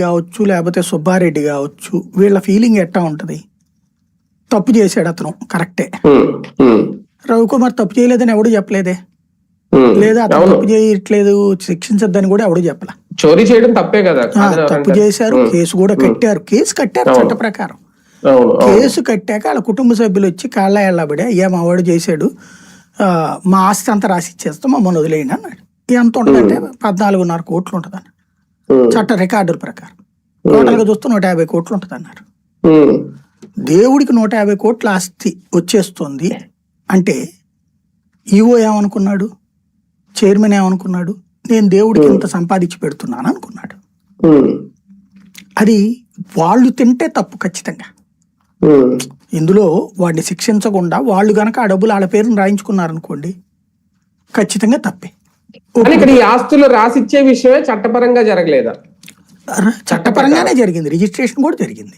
కావచ్చు లేకపోతే సుబ్బారెడ్డి కావచ్చు వీళ్ళ ఫీలింగ్ ఎట్టా ఉంటది? తప్పు చేశాడు అతను కరెక్టే రవికుమార్ తప్పు చేయలేదని ఎవడు చెప్పలేదే. లేదా అతను తప్పు చేయట్లేదు శిక్షించద్దని కూడా ఎవడు చెప్పలే? చోరీ చేయడం తప్పే కదా తప్పు? చేశారు కేసు కూడా కట్టారు. కేసు కట్టారు. చట్ట ప్రకారం. కేసు కట్టాక వాళ్ళ కుటుంబ సభ్యులు వచ్చి కాళ్ళ ఎళ్ళబడి అయ్యా మా వాడు చేశాడు మా ఆస్తి అంతా రాసి ఇచ్చేస్తాం మమ్మల్ని వదిలేయండి అన్నాడు. ఎంత ఉంటుందంటే పద్నాలుగున్నర కోట్లు ఉంటుంది ఉమ్, చట్ట రికార్డుల ప్రకారం. టోటల్గా చూస్తే నూట యాభై కోట్లు ఉంటుంది అన్నారు దేవుడికి నూట యాభై కోట్ల ఆస్తి వచ్చేస్తుంది అంటే ఈవో ఏమనుకున్నాడు? చైర్మన్ ఏమనుకున్నాడు? నేను దేవుడికి ఇంత సంపాదించి పెడుతున్నాను అనుకున్నాడు. అది వాళ్ళు తింటే తప్పు ఖచ్చితంగా. ఇందులో వాడిని శిక్షించకుండా వాళ్ళు గనక ఆ డబ్బులు వాళ్ళ పేరుని రాయించుకున్నారనుకోండి ఖచ్చితంగా తప్పే. ఇక్కడ ఈ ఆస్తులు రాసిచ్చే విషయమే చట్టపరంగా జరగలేదా? చట్టపరంగానే జరిగింది. రిజిస్ట్రేషన్ కూడా జరిగింది.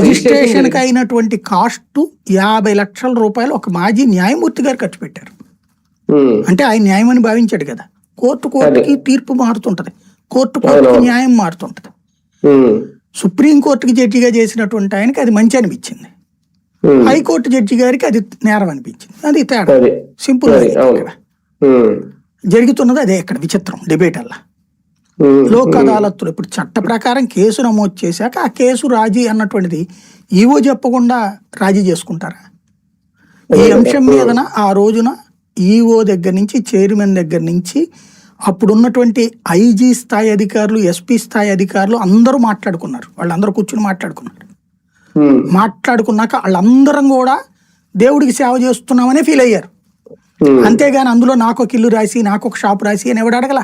రిజిస్ట్రేషన్కి అయినటువంటి కాస్ట్ యాభై లక్షల రూపాయలు ఒక మాజీ న్యాయమూర్తి గారు ఖర్చు పెట్టారు. అంటే ఆయన న్యాయం అని భావించాడు కదా. కోర్టు కోర్టుకి తీర్పు మారుతుంటది. కోర్టు కోర్టుకి న్యాయం మారుతుంటది. సుప్రీం కోర్టుకి జడ్జిగా చేసినటువంటి ఆయనకి అది మంచి అనిపించింది. హైకోర్టు జడ్జి గారికి అది నేరం అనిపించింది. అది తేడా. సింపుల్ జరుగుతున్నది అదే ఇక్కడ విచిత్రం డిబేట్ అలా. లోక్ అదాలత్తులు ఇప్పుడు చట్ట ప్రకారం కేసు నమోదు చేశాక ఆ కేసు రాజీ అన్నటువంటిది ఈవో చెప్పకుండా రాజీ చేసుకుంటారా? ఈ అంశం మీదన ఆ రోజున ఈఓ దగ్గర నుంచి చైర్మన్ దగ్గర నుంచి అప్పుడున్నటువంటి ఐజీ స్థాయి అధికారులు ఎస్పీ స్థాయి అధికారులు అందరూ మాట్లాడుకున్నారు. వాళ్ళందరూ కూర్చుని మాట్లాడుకున్నారు. మాట్లాడుకున్నాక వాళ్ళందరం కూడా దేవుడికి సేవ చేస్తున్నామనే ఫీల్ అయ్యారు. Hmm. అంతేగాని అందులో నాకు ఒక ఇల్లు రాసి నాకు ఒక షాప్ రాసి అని ఎవడు అడగల?